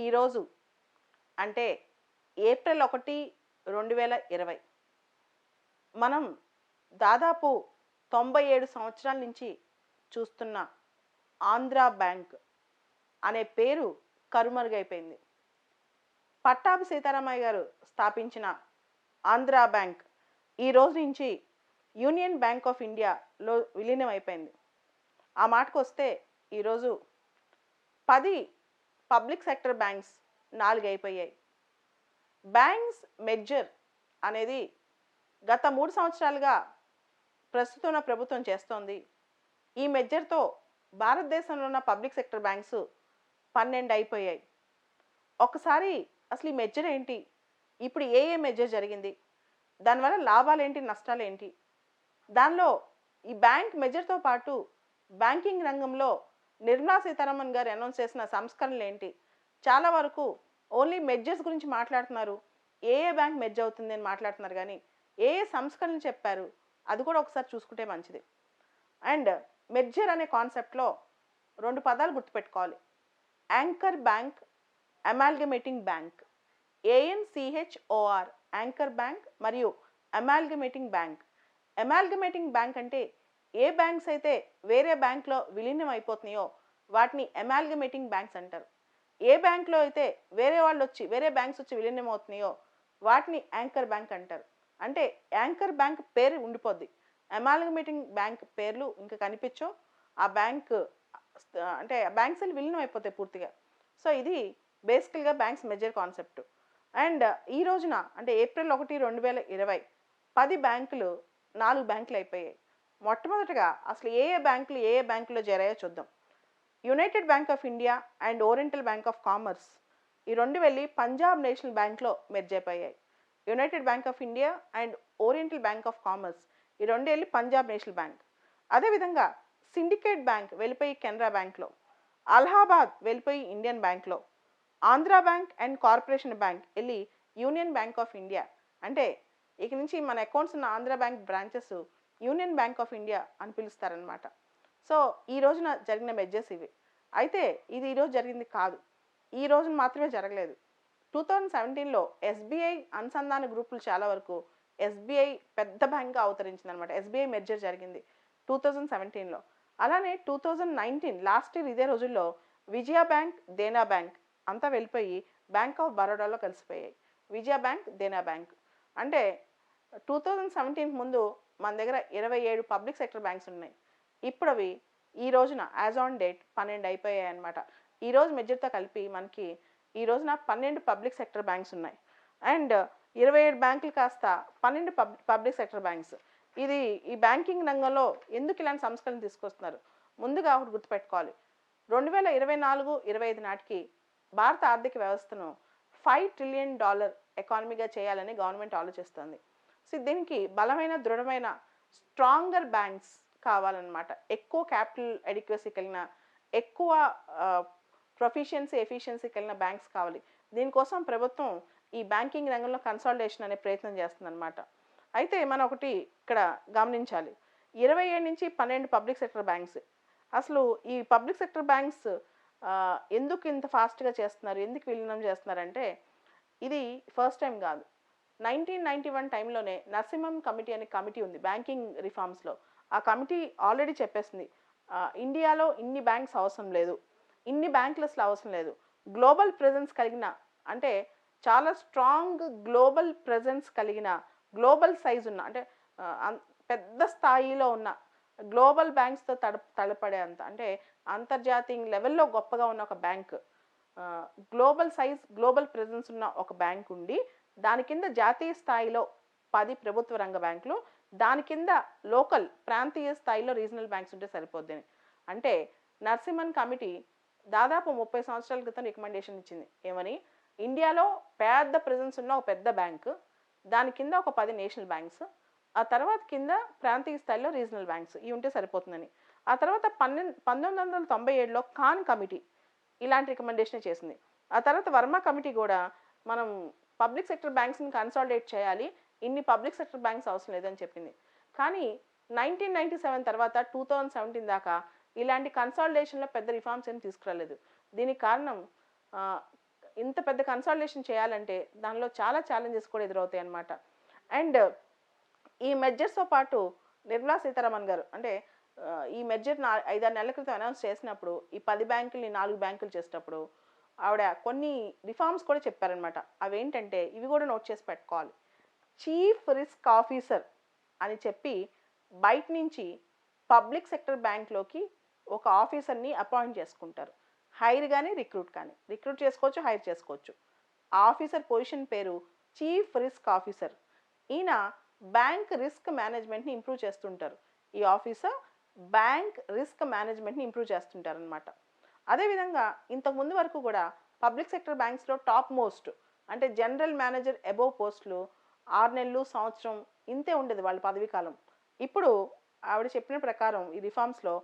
ఈరోజు అంటే ఏప్రిల్ ఒకటి రెండు వేల ఇరవై. మనం దాదాపు తొంభై ఏడు సంవత్సరాల నుంచి చూస్తున్న ఆంధ్రా బ్యాంక్ అనే పేరు కరుమరుగైపోయింది పట్టాభి సీతారామయ్య గారు స్థాపించిన ఆంధ్రా బ్యాంక్ ఈ రోజు నుంచి యూనియన్ బ్యాంక్ ఆఫ్ ఇండియాలో విలీనం అయిపోయింది ఆ మాటకు వస్తే ఈరోజు పది పబ్లిక్ సెక్టర్ బ్యాంక్స్ నాలుగు అయిపోయాయి బ్యాంక్స్ మెడ్జర్ అనేది గత మూడు సంవత్సరాలుగా ప్రస్తుతం ప్రభుత్వం చేస్తోంది. ఈ మెడ్జర్తో భారతదేశంలో ఉన్న పబ్లిక్ సెక్టర్ బ్యాంక్స్ పన్నెండు అయిపోయాయి ఒకసారి అసలు ఈ మెడ్జర్ ఏంటి? ఇప్పుడు ఏ ఏ మెడ్జర్ జరిగింది? దానివల్ల లాభాలు ఏంటి నష్టాలు ఏంటి దానిలో ఈ బ్యాంక్ మెజర్తో పాటు బ్యాంకింగ్ రంగంలో నిర్మలా సీతారామన్ గారు అనౌన్స్ చేసిన సంస్కరణలు ఏంటి చాలా వరకు ఓన్లీ మెడ్జెస్ గురించి మాట్లాడుతున్నారు. ఏ ఏ బ్యాంక్ మెడ్జ్ అవుతుంది అని మాట్లాడుతున్నారు కానీ ఏ ఏ సంస్కరణలు చెప్పారు? అది కూడా ఒకసారి చూసుకుంటే మంచిది. అండ్ మెడ్జర్ అనే కాన్సెప్ట్లో రెండు పదాలు గుర్తుపెట్టుకోవాలి. Anchor bank amalgamating bank. A N C H O R anchor bank మరియు అమాల్గమేటింగ్ బ్యాంక్. అమాల్గమేటింగ్ బ్యాంక్ అంటే ఏ బ్యాంక్స్ అయితే వేరే బ్యాంక్లో విలీనం అయిపోతున్నాయో వాటిని ఎమాల్గమేటింగ్ బ్యాంక్స్ అంటారు. ఏ బ్యాంక్లో అయితే వేరే వాళ్ళు వచ్చి వేరే బ్యాంక్స్ వచ్చి విలీనం అవుతున్నాయో వాటిని యాంకర్ బ్యాంక్ అంటారు. అంటే యాంకర్ బ్యాంక్ పేరు ఉండిపోద్ది. ఎమాల్గమేటింగ్ బ్యాంక్ పేర్లు ఇంకా కనిపించో ఆ బ్యాంక్ అంటే బ్యాంక్స్ విలీనం అయిపోతాయి పూర్తిగా. సో ఇది బేసికల్గా బ్యాంక్స్ మెజర్ కాన్సెప్ట్. అండ్ ఈ రోజున అంటే ఏప్రిల్ ఒకటి రెండు వేల ఇరవై పది బ్యాంకులు నాలుగు బ్యాంకులు అయిపోయాయి. మొట్టమొదటగా అసలు ఏ ఏ బ్యాంకులు ఏ ఏ బ్యాంకులో చేరాయో చూద్దాం. United Bank of India and Oriental Bank of Commerce ఈ రెండు వెళ్ళి పంజాబ్ నేషనల్ బ్యాంక్లో మెర్జ్ అయిపోయాయి United Bank of India and Oriental Bank of Commerce ఈ రెండు వెళ్ళి పంజాబ్ నేషనల్ బ్యాంక్. అదేవిధంగా సిండికేట్ బ్యాంక్ వెళ్ళిపోయి కెనరా బ్యాంక్లో అలహాబాద్ వెళ్ళిపోయి ఇండియన్ బ్యాంక్లో Andhra Bank and Corporation Bank వెళ్ళి యూనియన్ బ్యాంక్ ఆఫ్ ఇండియా. అంటే ఇక నుంచి మన అకౌంట్స్ ఉన్న Andhra Bank branches Union Bank of India అని పిలుస్తారనమాట సో ఈ రోజున జరిగిన మెజర్స్ ఇవి. అయితే ఇది ఈరోజు జరిగింది కాదు. ఈ రోజున మాత్రమే జరగలేదు. టూ థౌజండ్ సెవెంటీన్లో ఎస్బీఐ అనుసంధాన గ్రూపులు చాలా వరకు ఎస్బీఐ పెద్ద బ్యాంక్గా అవతరించింది అనమాట ఎస్బీఐ మెర్జర్ జరిగింది టూ థౌజండ్ సెవెంటీన్లో. అలానే two thousand nineteen last year ఇదే రోజుల్లో విజయ బ్యాంక్ దేనా బ్యాంక్ అంతా వెళ్ళిపోయి బ్యాంక్ ఆఫ్ బరోడాలో కలిసిపోయాయి. Vijaya Bank Dena Bank. అంటే టూ థౌజండ్ సెవెంటీన్కి ముందు మన దగ్గర ఇరవై ఏడు పబ్లిక్ సెక్టర్ బ్యాంక్స్ ఉన్నాయి. ఇప్పుడు అవి ఈ రోజున యాజ్ ఆన్ డేట్ పన్నెండు అయిపోయాయి అనమాట ఈరోజు మెజర్తో కలిపి మనకి ఈ రోజున పన్నెండు పబ్లిక్ సెక్టర్ బ్యాంక్స్ ఉన్నాయి. అండ్ ఇరవై ఏడు బ్యాంకులు కాస్త పన్నెండు పబ్ పబ్లిక్ సెక్టర్ బ్యాంక్స్ ఇది ఈ బ్యాంకింగ్ రంగంలో ఎందుకు ఇలాంటి సంస్కరణలు తీసుకొస్తున్నారు? ముందుగా ఒకటి గుర్తుపెట్టుకోవాలి. రెండు వేల ఇరవై నాలుగు ఇరవై ఐదు నాటికి భారత ఆర్థిక వ్యవస్థను ఫైవ్ ట్రిలియన్ డాలర్ ఎకానమీగా చేయాలని గవర్నమెంట్ ఆలోచిస్తుంది. సో దీనికి బలమైన దృఢమైన స్ట్రాంగర్ బ్యాంక్స్ కావాలన్నమాట. ఎక్కువ క్యాపిటల్ ఎడిక్వసీ కలిగిన ఎక్కువ ప్రొఫిషియన్సీ ఎఫిషియన్సీ కలిగిన బ్యాంక్స్ కావాలి. దీనికోసం ప్రభుత్వం ఈ బ్యాంకింగ్ రంగంలో కన్సాలిడేషన్ అనే ప్రయత్నం చేస్తుందన్నమాట. అయితే మనం ఒకటి ఇక్కడ గమనించాలి. ఇరవై ఏడు నుంచి పన్నెండు పబ్లిక్ సెక్టర్ బ్యాంక్స్ అసలు ఈ పబ్లిక్ సెక్టర్ బ్యాంక్స్ ఎందుకు ఇంత ఫాస్ట్గా చేస్తున్నారు? ఎందుకు విలీనం చేస్తున్నారంటే ఇది ఫస్ట్ టైం కాదు. నైన్టీన్ నైన్టీ వన్ టైంలోనే నరసింహం కమిటీ అనే కమిటీ ఉంది బ్యాంకింగ్ రిఫార్మ్స్లో. ఆ కమిటీ ఆల్రెడీ చెప్పేసింది ఇండియాలో ఇన్ని బ్యాంక్స్ అవసరం లేదు ఇన్ని బ్యాంకులు అవసరం లేదు. గ్లోబల్ ప్రెజెన్స్ కలిగిన అంటే చాలా స్ట్రాంగ్ గ్లోబల్ ప్రెజెన్స్ కలిగిన గ్లోబల్ సైజ్ ఉన్న అంటే పెద్ద స్థాయిలో ఉన్న గ్లోబల్ బ్యాంక్స్తో తడ తడపడే అంత అంటే అంతర్జాతీయ లెవెల్లో గొప్పగా ఉన్న ఒక bank. Global size global presence ఉన్న ఒక బ్యాంక్ ఉండి దాని కింద జాతీయ స్థాయిలో పది ప్రభుత్వ రంగ బ్యాంకులు దాని కింద లోకల్ ప్రాంతీయ స్థాయిలో రీజనల్ బ్యాంక్స్ ఉంటే సరిపోద్ది అంటే నర్సింహన్ కమిటీ దాదాపు ముప్పై సంవత్సరాల క్రితం రికమెండేషన్ ఇచ్చింది. ఏమని? ఇండియాలో పెద్ద ప్రెజెన్స్ ఉన్న ఒక పెద్ద బ్యాంక్ దాని కింద ఒక పది నేషనల్ బ్యాంక్స్ ఆ తర్వాత కింద ప్రాంతీయ స్థాయిలో రీజనల్ బ్యాంక్స్ ఇవి ఉంటే సరిపోతుందని. ఆ తర్వాత పన్నెండు పంతొమ్మిది వందల తొంభై ఏడులో ఖాన్ కమిటీ ఇలాంటి రికమెండేషన్ చేసింది. ఆ తర్వాత వర్మ కమిటీ కూడా మనం పబ్లిక్ సెక్టర్ బ్యాంక్స్ని కన్సాలిడేట్ చేయాలి. ఇన్ని పబ్లిక్ సెక్టర్ బ్యాంక్స్ అవసరం లేదని చెప్పింది. కానీ నైన్టీన్ నైన్టీ సెవెన్ తర్వాత టూ థౌజండ్ సెవెంటీన్ దాకా ఇలాంటి కన్సాలిడేషన్లో పెద్ద రిఫార్మ్స్ ఏం తీసుకురాలేదు. దీనికి కారణం ఇంత పెద్ద కన్సాలిడేషన్ చేయాలంటే దానిలో చాలా ఛాలెంజెస్ కూడా ఎదురవుతాయి అన్నమాట. అండ్ ఈ మెజర్స్తో పాటు నిర్మలా సీతారామన్ గారు అంటే ఈ మెజర్ నా ఐదారు నెలల క్రితం అనౌన్స్ చేసినప్పుడు ఈ పది బ్యాంకుల్ని నాలుగు బ్యాంకులు చేసేటప్పుడు ఆవిడ కొన్ని రిఫార్మ్స్ కూడా చెప్పారనమాట అవేంటంటే ఇవి కూడా నోట్ చేసి పెట్టుకోవాలి. చీఫ్ రిస్క్ ఆఫీసర్ అని చెప్పి బయట నుంచి పబ్లిక్ సెక్టర్ బ్యాంక్లోకి ఒక ఆఫీసర్ని అపాయింట్ చేసుకుంటారు. హైర్ కానీ రిక్రూట్ కానీ రిక్రూట్ చేసుకోవచ్చు హైర్ చేసుకోవచ్చు. ఆ ఆఫీసర్ పొజిషన్ పేరు చీఫ్ రిస్క్ ఆఫీసర్ ఈయన బ్యాంక్ రిస్క్ మేనేజ్మెంట్ని ఇంప్రూవ్ చేస్తుంటారు. ఈ ఆఫీసర్ బ్యాంక్ రిస్క్ మేనేజ్మెంట్ని ఇంప్రూవ్ చేస్తుంటారు అనమాట అదేవిధంగా ఇంతకుముందు వరకు కూడా పబ్లిక్ సెక్టర్ బ్యాంక్స్లో టాప్ మోస్ట్ అంటే జనరల్ మేనేజర్ అబోవ్ పోస్టులు ఆరు నెలలు సంవత్సరం ఇంతే ఉండేది వాళ్ళ పదవీ కాలం ఇప్పుడు ఆవిడ చెప్పిన ప్రకారం ఈ రిఫార్మ్స్లో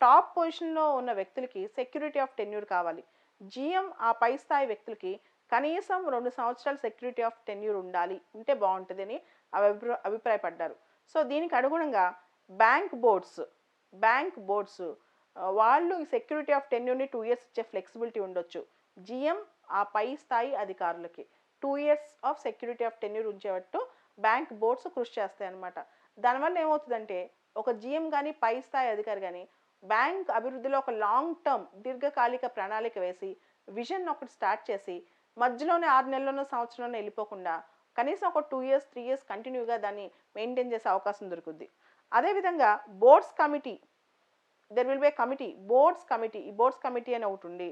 టాప్ పొజిషన్లో ఉన్న వ్యక్తులకి సెక్యూరిటీ ఆఫ్ టెన్యూర్ కావాలి. జిఎం ఆ పై స్థాయి వ్యక్తులకి కనీసం రెండు సంవత్సరాల సెక్యూరిటీ ఆఫ్ టెన్యూర్ ఉండాలి ఉంటే బాగుంటుందని అభి అభిప్రాయపడ్డారు. సో దీనికి అనుగుణంగా బ్యాంక్ బోర్డ్స్ బ్యాంక్ బోర్డ్స్ వాళ్ళు సెక్యూరిటీ ఆఫ్ టెన్యూర్ని టూ ఇయర్స్ ఇచ్చే ఫ్లెక్సిబిలిటీ ఉండొచ్చు. జిఎం ఆ పై స్థాయి అధికారులకి. Two years of security of tenure ఉంచేటట్టు bank boards కృషి చేస్తాయి అన్నమాట. దానివల్ల ఏమవుతుందంటే ఒక జిఎం కానీ పై స్థాయి అధికారి కానీ బ్యాంక్ అభివృద్ధిలో ఒక లాంగ్ టర్మ్ దీర్ఘకాలిక ప్రణాళిక వేసి విజన్ ఒకటి స్టార్ట్ చేసి మధ్యలోనే ఆరు నెలల్లోనో సంవత్సరంలోనే వెళ్ళిపోకుండా కనీసం ఒక టూ ఇయర్స్ త్రీ ఇయర్స్ కంటిన్యూగా దాన్ని మెయింటైన్ చేసే అవకాశం దొరుకుద్ది. అదేవిధంగా boards committee there will be committee boards committee ఈ బోర్డ్స్ కమిటీ అని ఒకటి ఉంది.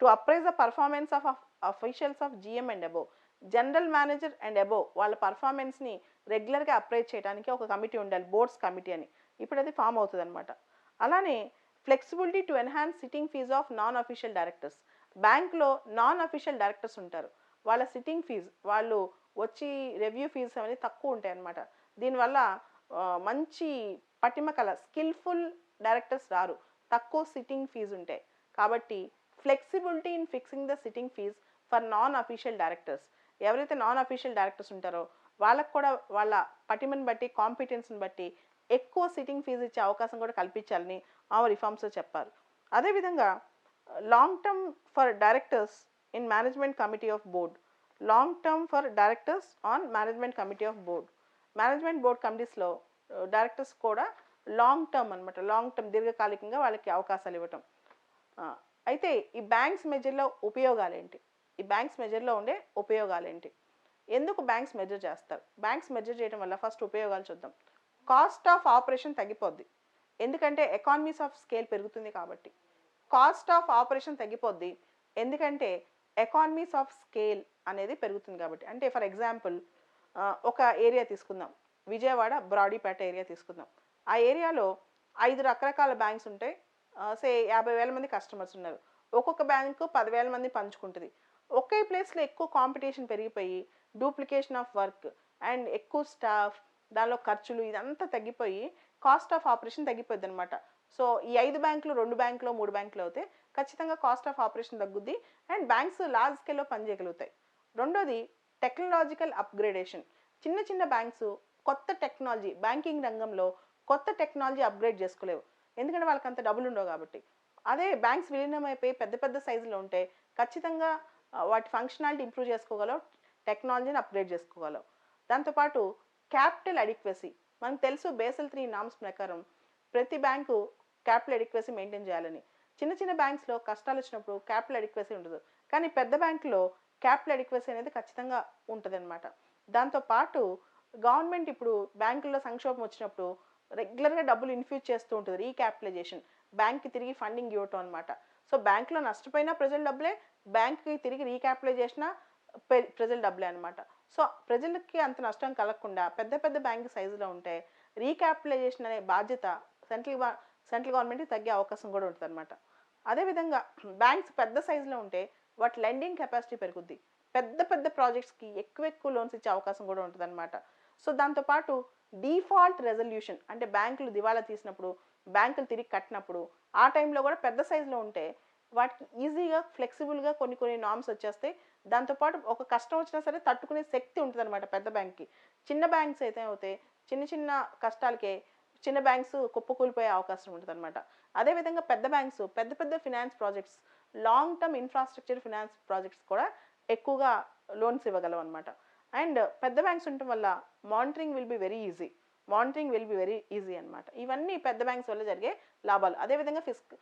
To appraise the performance of officials of GM and above general manager and above వాళ్ళ పర్ఫార్మెన్స్ని రెగ్యులర్గా అప్రైజ్ చేయడానికి ఒక కమిటీ ఉండాలి బోర్డ్స్ కమిటీ అని. ఇప్పుడు అది ఫామ్ అవుతుంది అనమాట అలానే flexibility to enhance sitting fees of non official directors బ్యాంక్లో నాన్ అఫీషియల్ డైరెక్టర్స్ ఉంటారు. వాళ్ళ సిట్టింగ్ ఫీజ్ వాళ్ళు వచ్చి రెవ్యూ ఫీజు అనేది తక్కువ ఉంటాయి అన్నమాట దీనివల్ల మంచి పటిమ కల స్కిల్ఫుల్ డైరెక్టర్స్ రారు. తక్కువ సిట్టింగ్ ఫీజు ఉంటాయి కాబట్టి flexibility in fixing the sitting fees for non official directors ఎవరైతే నాన్ అఫీషియల్ డైరెక్టర్స్ ఉంటారో వాళ్ళకు కూడా వాళ్ళ పటిమని బట్టి కాంపిటెన్స్ని బట్టి ఎక్కువ సిట్టింగ్ ఫీజు ఇచ్చే అవకాశం కూడా కల్పించాలని ఆ రిఫార్మ్స్లో చెప్పారు. అదేవిధంగా long term for directors in management committee of board long term for directors on management committee of board management board కమిటీస్లో directors కూడా లాంగ్ టర్మ్ అనమాట లాంగ్ టర్మ్ దీర్ఘకాలికంగా వాళ్ళకి అవకాశాలు ఇవ్వటం. అయితే ఈ బ్యాంక్స్ మెజర్లో ఉపయోగాలు ఏంటి ఈ బ్యాంక్స్ మెజర్లో ఉండే ఉపయోగాలు ఏంటి ఎందుకు బ్యాంక్స్ మెజర్ చేస్తారు? బ్యాంక్స్ మెజర్ చేయడం వల్ల ఫస్ట్ ఉపయోగాలు చూద్దాం. కాస్ట్ ఆఫ్ ఆపరేషన్ తగ్గిపోద్ది. ఎందుకంటే ఎకానమీస్ ఆఫ్ స్కేల్ పెరుగుతుంది కాబట్టి. కాస్ట్ ఆఫ్ ఆపరేషన్ తగ్గిపోద్ది. ఎందుకంటే ఎకానమీస్ ఆఫ్ స్కేల్ అనేది పెరుగుతుంది కాబట్టి. అంటే ఫర్ ఎగ్జాంపుల్ ఒక ఏరియా తీసుకుందాం. విజయవాడ బ్రాడీపేట ఏరియా తీసుకుందాం. ఆ ఏరియాలో ఐదు రకరకాల బ్యాంక్స్ ఉంటాయి సే యాభై వేల మంది కస్టమర్స్ ఉన్నారు. ఒక్కొక్క బ్యాంకు పదివేల మంది పంచుకుంటుంది. ఒకే ప్లేస్లో ఎక్కువ కాంపిటీషన్ పెరిగిపోయి డూప్లికేషన్ ఆఫ్ వర్క్ అండ్ ఎక్కువ స్టాఫ్ దానిలో ఖర్చులు ఇదంతా తగ్గిపోయి కాస్ట్ ఆఫ్ ఆపరేషన్ తగ్గిపోద్ది అనమాట సో ఈ ఐదు బ్యాంకులు రెండు బ్యాంకులో మూడు బ్యాంకులు అవుతే ఖచ్చితంగా కాస్ట్ ఆఫ్ ఆపరేషన్ తగ్గుద్ది అండ్ బ్యాంక్స్ లార్జ్ స్కేల్లో పనిచేయగలుగుతాయి రెండోది టెక్నాలజికల్ అప్గ్రేడేషన్. చిన్న చిన్న బ్యాంక్స్ కొత్త టెక్నాలజీ బ్యాంకింగ్ రంగంలో కొత్త టెక్నాలజీ అప్గ్రేడ్ చేసుకోలేవు. ఎందుకంటే వాళ్ళకి అంత డబ్బులు ఉండవు కాబట్టి. అదే బ్యాంక్స్ విలీనం అయిపోయి పెద్ద పెద్ద సైజులో ఉంటే ఖచ్చితంగా వాటి ఫంక్షనాలిటీ ఇంప్రూవ్ చేసుకోగలవు టెక్నాలజీని అప్గ్రేడ్ చేసుకోగలవు. దాంతోపాటు క్యాపిటల్ అడిక్వసీ మనకు తెలుసు బేసల్ త్రీ నామ్స్ ప్రకారం ప్రతి బ్యాంకు క్యాపిటల్ అడిక్వసీ మెయింటైన్ చేయాలని. చిన్న చిన్న బ్యాంక్స్లో కష్టాలు వచ్చినప్పుడు క్యాపిటల్ అడిక్వసీ ఉండదు. కానీ పెద్ద బ్యాంకులో క్యాపిటల్ అడిక్వసీ అనేది ఖచ్చితంగా ఉంటుంది అనమాట దాంతోపాటు గవర్నమెంట్ ఇప్పుడు బ్యాంకుల్లో సంక్షోభం వచ్చినప్పుడు రెగ్యులర్గా డబ్బులు ఇన్ఫ్యూజ్ చేస్తూ ఉంటుంది రీక్యాపిటలైజేషన్. బ్యాంక్కి తిరిగి ఫండింగ్ ఇవ్వటం అనమాట సో బ్యాంక్లో నష్టపోయినా ప్రజల డబ్బులే బ్యాంక్కి తిరిగి రీక్యాపిటలైజేషన్ ప్రజల డబ్బులే అనమాట సో ప్రజలకి అంత నష్టం కలగకుండా పెద్ద పెద్ద బ్యాంక్ సైజులో ఉంటే రీక్యాపిటలైజేషన్ అనే బాధ్యత సెంట్రల్ సెంట్రల్ గవర్నమెంట్కి తగ్గే అవకాశం కూడా ఉంటుంది అనమాట అదేవిధంగా బ్యాంక్స్ పెద్ద సైజులో ఉంటే వాటి లెండింగ్ కెపాసిటీ పెరుగుద్ది. పెద్ద పెద్ద ప్రాజెక్ట్స్కి ఎక్కువ ఎక్కువ లోన్స్ ఇచ్చే అవకాశం కూడా ఉంటుంది అనమాట సో దాంతోపాటు డిఫాల్ట్ రెజల్యూషన్ అంటే బ్యాంకులు దివాలా తీసినప్పుడు బ్యాంకులు తిరిగి కట్టినప్పుడు ఆ టైంలో కూడా పెద్ద సైజులో ఉంటే వాటికి ఈజీగా ఫ్లెక్సిబుల్గా కొన్ని కొన్ని నామ్స్ వచ్చేస్తాయి దాంతోపాటు ఒక కష్టం వచ్చినా సరే తట్టుకునే శక్తి ఉంటుంది అనమాట పెద్ద బ్యాంక్కి. చిన్న బ్యాంక్స్ అయితే అవుతాయి చిన్న చిన్న కష్టాలకే చిన్న బ్యాంక్స్ కుప్పకూలిపోయే అవకాశం ఉంటుంది అనమాట అదేవిధంగా పెద్ద బ్యాంక్స్ పెద్ద పెద్ద finance projects long term infrastructure finance projects కూడా ఎక్కువగా లోన్స్ ఇవ్వగలవు అనమాట అండ్ పెద్ద బ్యాంక్స్ ఉండటం వల్ల monitoring will be very easy. Monitoring will be very easy అనమాట ఇవన్నీ పెద్ద బ్యాంక్స్ వల్ల జరిగే లాభాలు. అదేవిధంగా ఫిస్క్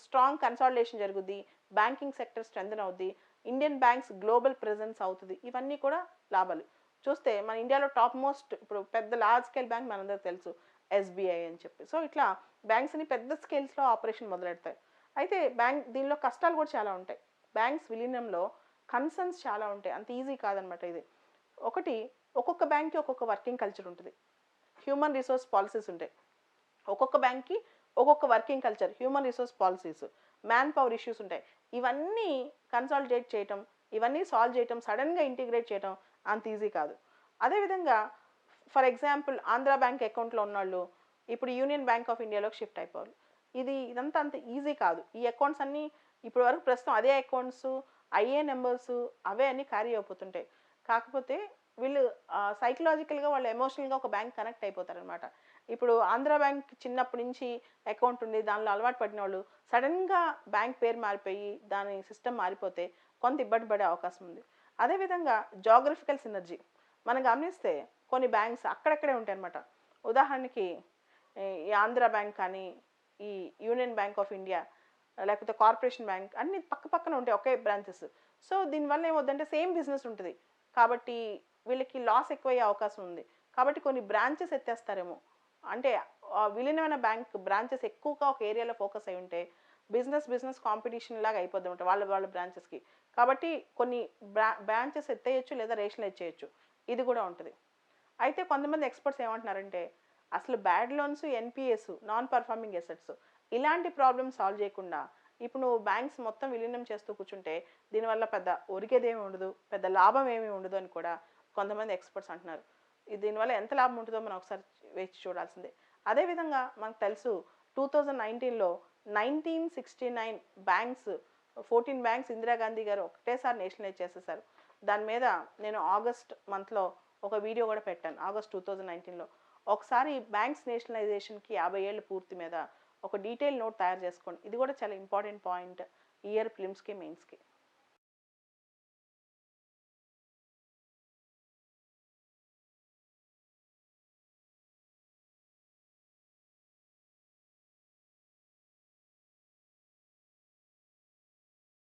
స్ట్రాంగ్ కన్సాలిడేషన్ జరుగుద్ది బ్యాంకింగ్ సెక్టర్ స్ట్రెంథన్ అవుద్ది ఇండియన్ బ్యాంక్స్ గ్లోబల్ ప్రెజెన్స్ అవుతుంది. ఇవన్నీ కూడా లాభాలు. చూస్తే మన ఇండియాలో టాప్ మోస్ట్ ఇప్పుడు పెద్ద లార్జ్ స్కేల్ బ్యాంక్ మనందరికి తెలుసు ఎస్బీఐ అని చెప్పి. సో ఇట్లా బ్యాంక్స్ని పెద్ద స్కేల్స్లో ఆపరేషన్ మొదలెడతాయి. అయితే బ్యాంక్ దీనిలో కష్టాలు కూడా చాలా ఉంటాయి. బ్యాంక్స్ విలీనంలో కన్సర్న్స్ చాలా ఉంటాయి. అంత ఈజీ కాదనమాట ఇది. ఒకటి ఒక్కొక్క బ్యాంక్కి ఒక్కొక్క వర్కింగ్ కల్చర్ ఉంటుంది. హ్యూమన్ రిసోర్స్ పాలసీస్ ఉంటాయి. ఒక్కొక్క బ్యాంక్కి ఒక్కొక్క working culture human resource policies man power issues ఉంటాయి. ఇవన్నీ కన్సాలిడేట్ చేయటం ఇవన్నీ సాల్వ్ చేయటం సడన్గా ఇంటిగ్రేట్ చేయటం అంత ఈజీ కాదు. అదేవిధంగా ఫర్ ఎగ్జాంపుల్ ఆంధ్ర బ్యాంక్ అకౌంట్లో ఉన్నవాళ్ళు ఇప్పుడు యూనియన్ బ్యాంక్ ఆఫ్ ఇండియాలోకి షిఫ్ట్ అయిపోవాలి. ఇది ఇదంతా అంత ఈజీ కాదు. ఈ అకౌంట్స్ అన్నీ ఇప్పటి వరకు ప్రస్తుతం అదే అకౌంట్స్ ఐఏ నెంబర్స్ అవే అన్నీ క్యారీ అయిపోతుంటాయి. కాకపోతే వీళ్ళు సైకలాజికల్గా వాళ్ళు ఎమోషనల్గా ఒక బ్యాంక్ కనెక్ట్ అయిపోతారనమాట ఇప్పుడు ఆంధ్ర బ్యాంక్ చిన్నప్పటి నుంచి అకౌంట్ ఉంది దానిలో అలవాటు పడిన వాళ్ళు సడన్గా బ్యాంక్ పేరు మారిపోయి దాని సిస్టమ్ మారిపోతే కొంత ఇబ్బంది పడే అవకాశం ఉంది. అదేవిధంగా జాగ్రఫికల్ సినర్జీ మనం గమనిస్తే కొన్ని బ్యాంక్స్ అక్కడక్కడే ఉంటాయి అనమాట ఉదాహరణకి ఈ ఆంధ్ర బ్యాంక్ కానీ ఈ యూనియన్ బ్యాంక్ ఆఫ్ ఇండియా లేకపోతే కార్పొరేషన్ బ్యాంక్ అన్ని పక్క పక్కన ఉంటాయి ఒకే బ్రాంచెస్ సో దీనివల్ల ఏమవుతుందంటే సేమ్ బిజినెస్ ఉంటుంది. కాబట్టి వీళ్ళకి లాస్ ఎక్కువయ్యే అవకాశం ఉంది. కాబట్టి కొన్ని బ్రాంచెస్ ఎత్తేస్తారేమో. అంటే విలీనమైన బ్యాంక్ బ్రాంచెస్ ఎక్కువగా ఒక ఏరియాలో ఫోకస్ అయి ఉంటే బిజినెస్ బిజినెస్ కాంపిటీషన్ లాగా అయిపోద్ది అనమాట వాళ్ళ వాళ్ళ బ్రాంచెస్కి కాబట్టి కొన్ని బ్రా బ్రాంచెస్ ఎత్తేయచ్చు లేదా రేషనలైజ్ చేయొచ్చు ఇది కూడా ఉంటుంది. అయితే కొంతమంది ఎక్స్పర్ట్స్ ఏమంటున్నారంటే అసలు bad loans NPAs non performing assets ఇలాంటి ప్రాబ్లమ్స్ సాల్వ్ చేయకుండా ఇప్పుడు నువ్వు బ్యాంక్స్ మొత్తం విలీనం చేస్తూ కూర్చుంటే దీనివల్ల పెద్ద ఒరిగేదేమి ఉండదు పెద్ద లాభం ఏమీ ఉండదు అని కూడా కొంతమంది ఎక్స్పర్ట్స్ అంటున్నారు. ఇది దీనివల్ల ఎంత లాభం ఉంటుందో మనం ఒకసారి వేచి చూడాల్సిందే. అదేవిధంగా మనకు తెలుసు టూ థౌజండ్ నైన్టీన్లో nineteen sixty nine banks fourteen banks Indira Gandhi గారు ఒకటేసారి నేషనలైజ్ చేసేసారు. దాని మీద నేను ఆగస్ట్ మంత్లో ఒక వీడియో కూడా పెట్టాను ఆగస్ట్ టూ థౌజండ్ నైన్టీన్లో. ఒకసారి బ్యాంక్స్ నేషనలైజేషన్కి యాభై ఏళ్ళు పూర్తి మీద ఒక డీటెయిల్ నోట్ తయారు చేసుకోండి. ఇది కూడా చాలా ఇంపార్టెంట్ పాయింట్ ఇయర్ ఫిలిమ్స్కి మెయిన్స్కి